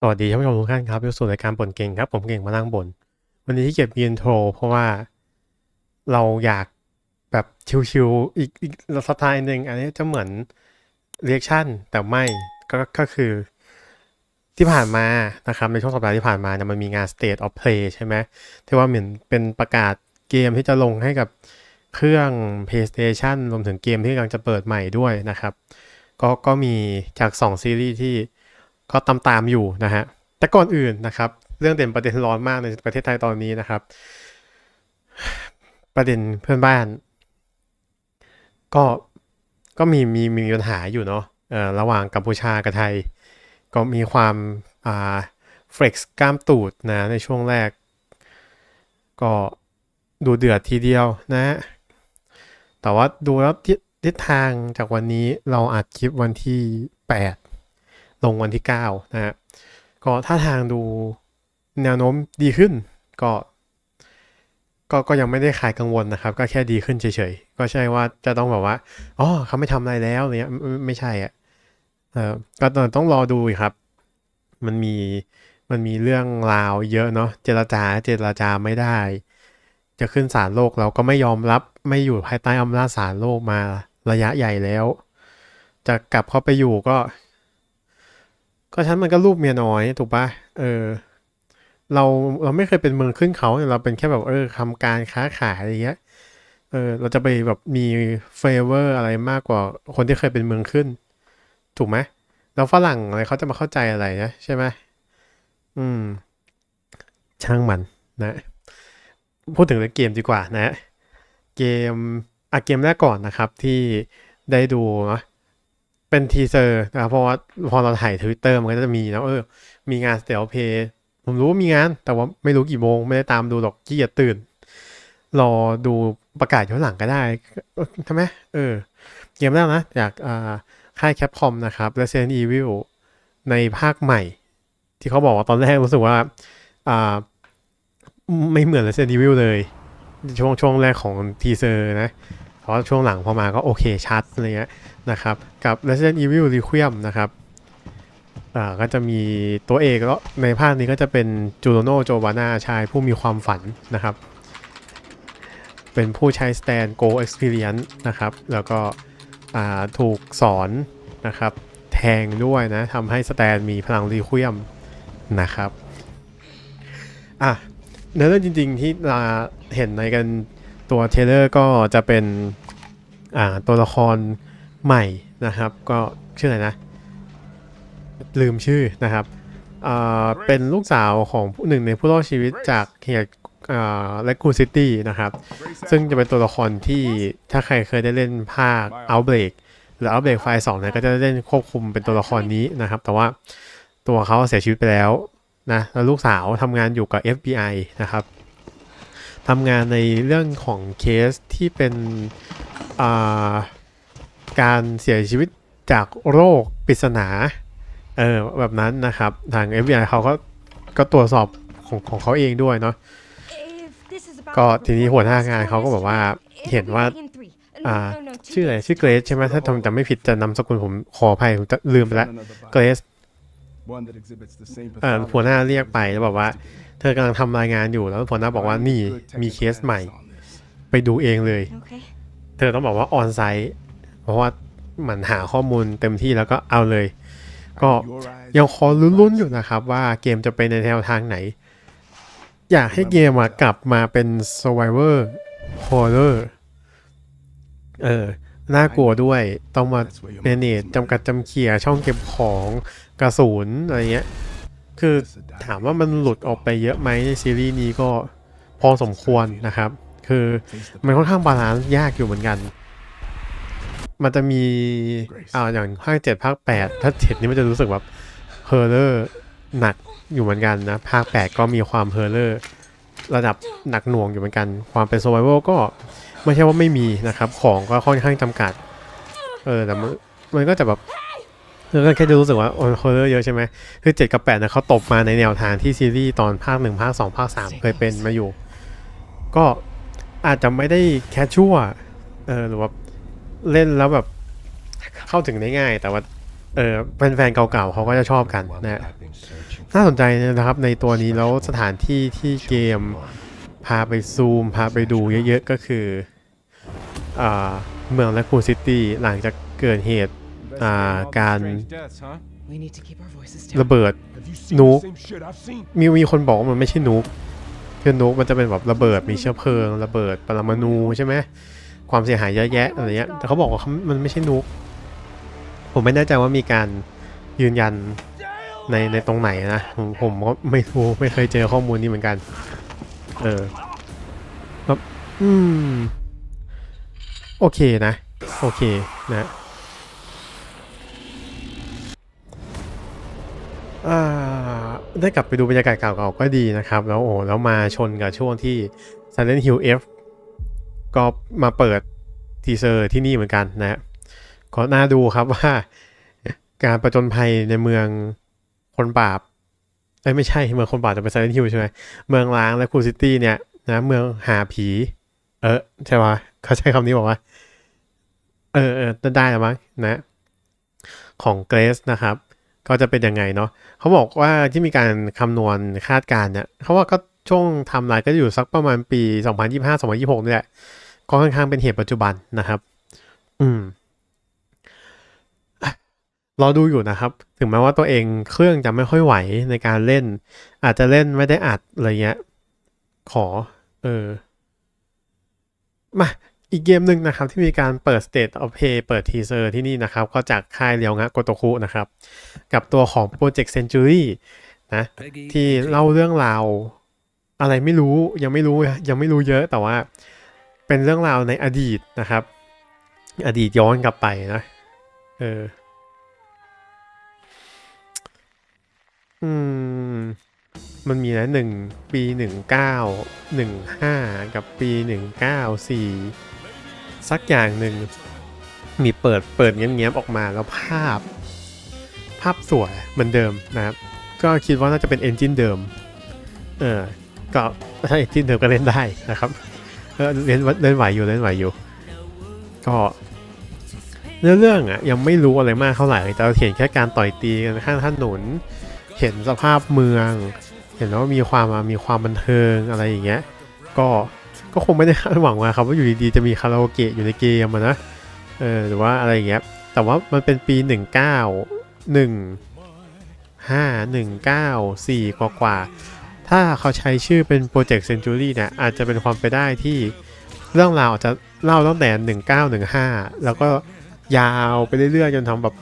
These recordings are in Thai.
สวัสดีท่านผู้ชมทุกท่านครับอยู่สู่รายการบ่นเก่งครับ ผมเก่งมานั่งบ่นวันนี้ที่เก็บอินโทรเพราะว่าเราอยากแบบชิวๆอีกอีกสไตล์หนึ่งอันนี้จะเหมือนเรียกชั่นแต่ไม่ก็ก็คือที่ผ่านมานะครับในช่วงสัปดาห์ที่ผ่านมาเนี่ยมันมีงาน State of Play ใช่ไหมที่ว่าเหมือนเป็นประกาศเกมที่จะลงให้กับเครื่อง PlayStation รวมถึงเกมที่กำลังจะเปิดใหม่ด้วยนะครับ ก็ก็มีจาก 2 ซีรีส์ที่ ก็ตามตามอยู่นะฮะ แต่ก่อนอื่นนะครับ เรื่องเด่นประเด็นร้อนมากในประเทศไทยตอนนี้นะครับ ประเด็นเพื่อนบ้าน ก็ก็มีมีมีปัญหาอยู่เนาะระหว่างกัมพูชากับไทย ก็มีความอ่าเฟล็กซ์กล้ามตูดนะในช่วงแรก ก็ดูเดือดทีเดียวนะฮะแต่ว่าดูแล้วทิศทิศทางจากวันนี้เราอัดคลิปวันที่ 8 ลงวันที่9นะฮะก็ท่าทางดูแนวโน้มดีขึ้นก็ก็ก็ยังไม่ได้คลายกังวลนะครับ ก็แค่ดีขึ้นเฉยๆ ก็ใช่ว่าจะต้องแบบว่าอ๋อเขาไม่ทำอะไรแล้วเนี้ยไม่ใช่อะเออก็ต้องรอดูครับ มันมีมันมีเรื่องราวเยอะเนาะเจรจาเจรจาไม่ได้ จะขึ้นศาลโลกเราก็ไม่ยอมรับไม่อยู่ภายใต้อำนาจศาลโลกมาระยะใหญ่แล้ว จะกลับเข้าไปอยู่ก็ ก็ฉันมันก็ลูกเมียน้อยถูกปะเออ เราเราไม่เคยเป็นเมืองขึ้นเขาเราเป็นแค่แบบเออทำการค้าขายอะไรเงี้ยเออเราจะไปแบบมีเฟเวอร์อะไรมากกว่าคนที่เคยเป็นเมืองขึ้น ถูกไหมแล้วฝรั่งอะไรเขาจะมาเข้าใจอะไรนะใช่ไหมอืม ช่างมันนะ พูดถึงเรื่องเกมดีกว่านะ เกมอะเกมแรกก่อนนะครับที่ได้ดูนะ เป็นทีเซอร์นะครับเพราะว่าพอเราถ่ายทวิตเตอร์มันก็จะมีนะเออ มีงาน s t ต l เพย์ผมรู้ว่ามีงาน แต่ว่าไม่รู้กี่โมง ไม่ได้ตามดูหรอกขี้เกียจตื่น รอดูประกาศย้อนหลังก็ได้ใช่ไหมเออ เกมแรกนะ จากอ่าค่ายแคปคอมนะครับ Resident Evil ในภาคใหม่ ที่เขาบอกว่าตอนแรกรู้สึกว่าอ่าไม่เหมือน Resident Evil เลย ช่วงช่วงแรกของทีเซอร์นะเพราะช่วงหลังพอมาก็โอเคชัดอะไรเงี้ย นะครับกับ Resident Evil Requiem นะครับอ่าก็จะมีตัวเอกแล้วในภาคนี้ก็จะเป็นจูโรโนโจวาน่าชายผู้มีความฝันนะครับ เป็นผู้ใช้ Stand Go Experience นะครับ แล้วก็อ่าถูกสอนนะครับ แทงด้วยนะทำให้สแตนมีพลังรีควียมนะครับอะเนื้อเรื่องจริงๆที่เราเห็นในกันตัวเทเลอร์ก็จะเป็นตัวละคร ใหม่นะครับ ก็ชื่ออะไรนะ ลืมชื่อนะครับเป็นลูกสาวของผู้หนึ่งในผู้รอดชีวิตจากเหตุอ่าเลกูซิตี้นะครับ ซึ่งจะเป็นตัวละครที่ถ้าใครเคยได้เล่นภาค Outbreak หรือ Outbreak ไฟล์2เนี่ยก็จะได้เล่นควบคุมเป็นตัวละครนี้นะครับ แต่ว่าตัวเขาเสียชีวิตไปแล้วนะแล้วลูกสาวทำงานอยู่กับ FBI นะครับทำงานในเรื่องของเคสที่เป็นอ่า การเสียชีวิตจากโรคปริศนาเออแบบนั้นนะครับ ทาง FBI เขาก็ก็ตรวจสอบของของเขาเองด้วยเนาะก็ทีนี้หัวหน้างานเขาก็บอกว่าเห็นว่าอ่าชื่ออะไรชื่อเกรซใช่ไหมถ้าจำจำไม่ผิดจะนำสกุลผมขออภัยผมจะลืมไปแล้วเกรซเอ่อหัวหน้าเรียกไปแล้วบอกว่า เธอกำลังทำรายงานอยู่แล้วหัวหน้าบอกว่านี่มีเคสใหม่ ไปดูเองเลย Okay. เธอต้องบอกว่าออนไซต์ เพราะว่ามือนหาข้อมูลเต็มที่แล้วก็เอาเลย ก็ยังคอลุ้นๆอยู่นะครับ ว่าเกมจะเป็นในแนวทางไหน อยากให้เกมกลับมาเป็น survivor horror เออ น่ากลัวด้วย ต้องมาเมเนจจำกัดจำเขี่ยช่องเก็บของกระสุนอะไรเงี้ย คือถามว่ามันหลุดออกไปเยอะไหมในซีรีส์นี้ก็พอสมควรนะครับ คือมันค่อนข้างบาลานซ์ยากอยู่เหมือนกัน มันจะมีอ่าอย่างภาคเจ็ดภาคแปดถ้าเจ็ดนี่มันจะรู้สึกแบบเฮอร์เลอร์หนักอยู่เหมือนกันนะ ภาคแปดก็มีความเฮอร์เลอร์ระดับหนักหน่วงอยู่เหมือนกัน ความเป็น s u r v i v a l ก็ไม่ใช่ว่าไม่มีนะครับ ของก็ค่อนข้างจำกัด เออแต่มันมันก็จะแบบเราก็แค่จะรู้สึกว่าโอ้เฮอร์เลอร์เยอะใช่ไหมคือเจ็ดกับแปดนะเขาตบมาในแนวทางที่ซีรีส์ตอนภาคหนึ่งภาคสองภาคสามเคยเป็นมาอยู่ ก็อาจจะไม่ได้แคชชัวเออหรือว่า เล่นแล้วแบบเข้าถึงได้ง่าย แต่ว่าเออแฟนๆเก่าๆเขาก็จะชอบกันนะน่าสนใจนะครับในตัวนี้แล้วสถานที่ที่เกมพาไปซูม พาไปดูเยอะๆก็คืออเมืองและคูซิตี้หลังจากเกิดเหตุ Ah, uh, can- strange deaths, huh? We need to keep our voices ระเบิด Have you seen Nuke. the same shit I've seen? มีมีคนบอกว่ามันไม่ใช่นุกคือนุกมันจะเป็นแบบระเบิดมีเชื้อเพลิง ระเบิดปรมาณูใช่ไหม ความเสียหายเยอะแยะอะไรเงี้ย แต่เขาบอกว่ามันไม่ใช่นุก ผมไม่แน่ใจว่ามีการยืนยันในในตรงไหนนะ ผมผมก็ไม่รู้ไม่เคยเจอข้อมูลนี้เหมือนกัน เออแบบอืม โอเคนะ โอเคนะได้กลับไปดูบรรยากาศเก่าๆก็ดีนะครับ แล้วโอ้แล้วมาชนกับช่วงที่ Silent Hill F ก็มาเปิดทีเซอร์ที่นี่เหมือนกันนะฮะก็น่าดูครับว่า การประจนภัยในเมืองคนบาปเอ้ไม่ใช่เมืองคนบาปจะเป็น Silent Hill ใช่ไหมเมืองล้างและคูซิตี้เนี่ยนะเมืองหาผี เออใช่ปะเขาใช้คำนี้บอกว่า เออเออได้แล้วมั้งนะ ของเกรสนะครับ ก็จะเป็นยังไงเนาะเขาบอกว่าที่มีการคำนวณคาดการณ์เนี่ยเขาว่าก็ช่วงทำลายก็อยู่สักประมาณปี 2025-2026นี่แหละ ก็ค่อนข้างเป็นเหตุปัจจุบันนะครับ อืมรอดูอยู่นะครับ ถึงแม้ว่าตัวเองเครื่องจะไม่ค่อยไหวในการเล่น อาจจะเล่นไม่ได้อัดอะไรเงี้ย ขอ เออ มาอีกเกมหนึ่งนะครับที่มีการเปิด State of Play เปิดทีเซอร์ที่นี่นะครับ ก็จากค่ายเรียวงะโกโตคุนะครับ กับตัวของ Project Century นะ ที่เล่าเรื่องราวอะไรไม่รู้ยังไม่รู้ยังไม่รู้เยอะแต่ว่า เป็นเรื่องราวในอดีตนะครับ อดีตย้อนกลับไปนะเอออืมมันมีนะหนึ่งปีหนึ่งเก้าหนึ่งห้ากับปีหนึ่งเก้าสี่สักอย่างหนึ่งมีเปิดเปิดเงี้ยบๆออกมาแล้วภาพ ภาพสวยเหมือนเดิมนะครับ ก็คิดว่าน่าจะเป็นเอนจินเดิม เออก็ถ้าเอนจินเดิมก็เล่นได้นะครับ เออเล่นเล่นไหวอยู่เล่นไหวอยู่ ก็เนื้อเรื่องอะยังไม่รู้อะไรมากเท่าไหร่แต่เราเห็นแค่การต่อยตีกันข้างถนน เห็นสภาพเมือง เห็นว่ามีความมีความบันเทิงอะไรอย่างเงี้ย ก็ก็คงไม่ได้คาดหวังว่าครับว่าอยู่ดีๆจะมีคาราโอเกะอยู่ในเกมนะเออหรือว่าอะไรอย่างเงี้ยแต่ว่ามันเป็นปี 19 1 5 1 9 4กว่ากว่า ถ้าเขาใช้ชื่อเป็น Project Century เนี่ยอาจจะเป็นความไปได้ที่เรื่องราวอาจจะเล่าตั้งแต่ 1915 แล้วก็ยาวไปเรื่อยๆ จนทำแบบ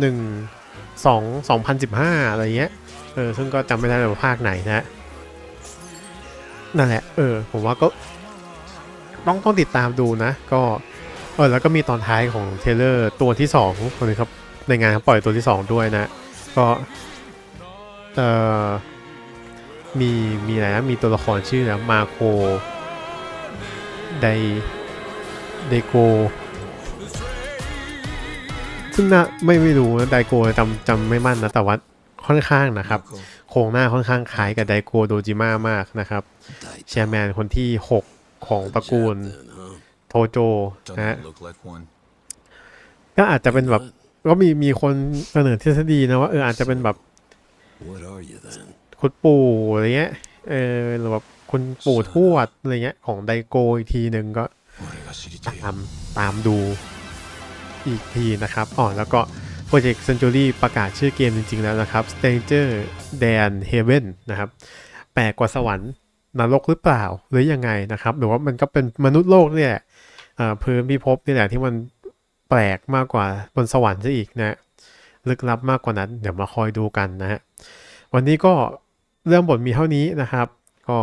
1 2 2015 อะไรเงี้ย เออ ซึ่งก็จำไม่ได้เลยว่าภาคไหนนะ นั่นแหละ เออ ผมว่าก็ ต้องต้องติดตามดูนะ ก็ เออ แล้วก็มีตอนท้ายของเทเลอร์ตัวที่สองคนนี้ครับ ในงานเขาปล่อยตัวที่สองด้วยนะ ก็ เออ มีมีอะไรนะมีตัวละครชื่อนะมาโคไดไดโกซึ่งนะไม่ไม่รู้นะไดโกจำจำไม่มั่นนะแต่ว่าค่อนข้างนะครับ โครงหน้าค่อนข้างคล้ายกับไดโกโดจิมามากนะครับแชร์แมนคนที่ 6 ของตระกูลโทโจนะฮะ Doesn't look like one. ก็อาจจะเป็นแบบก็มีมีคนเสนอทฤษฎีนะว่าเอออาจจะเป็นแบบ คุณปู่อะไรเงี้ย เออหรือแบบคุณปู่ทวดอะไรเงี้ยของไดโกอีกทีหนึ่งก็ตามตามดูอีกทีนะครับอ๋อแล้วก็โปรเจกต์ซันจูรี่ประกาศชื่อเกมจริง ๆ แล้วนะครับ Stranger Than Heaven นะครับ แปลกกว่าสวรรค์นรกหรือเปล่าหรือยังไงนะครับ หรือว่ามันก็เป็นมนุษย์โลกนี่แหละเพิ่มพิภพนี่แหละที่มันแปลกมากกว่าบนสวรรค์ซะอีกนะลึกลับมากกว่านั้น เดี๋ยวมาคอยดูกันนะฮะวันนี้ก็ เรื่องบทมีเท่านี้นะครับ ก็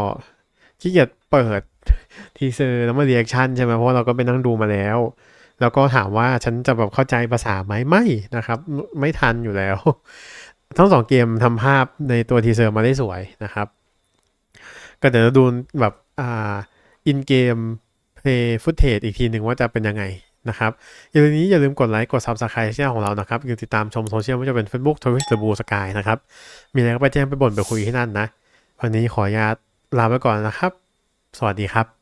ขี้เกียจเปิดทีเซอร์แล้วมาเรีแอคชั่นใช่ไหมเพราะเราก็ไปนั่งดูมาแล้ว แล้วก็ถามว่าฉันจะแบบเข้าใจภาษาไหมไม่นะครับ ไม่ทันอยู่แล้ว ทั้งสองเกมทำภาพในตัวทีเซอร์มาได้สวยนะครับ ก็เดี๋ยวดูแบบอ่าอินเกมเพลย์ฟุตเทจอีกทีหนึ่งว่าจะเป็นยังไง นะครับอย่าลืมนี้อย่าลืมกดไลค์กด Subscribe ช่องของเรานะครับอย่าติดตามชมโซเชียลไม่ว่าจะเป็น Facebook Twitter หรือ Blue Sky นะครับมีอะไรก็ไปแจ้งไปบ่นไปคุยที่นั่นนะ วันนี้ขออนุญาตลาไปก่อนนะครับ สวัสดีครับ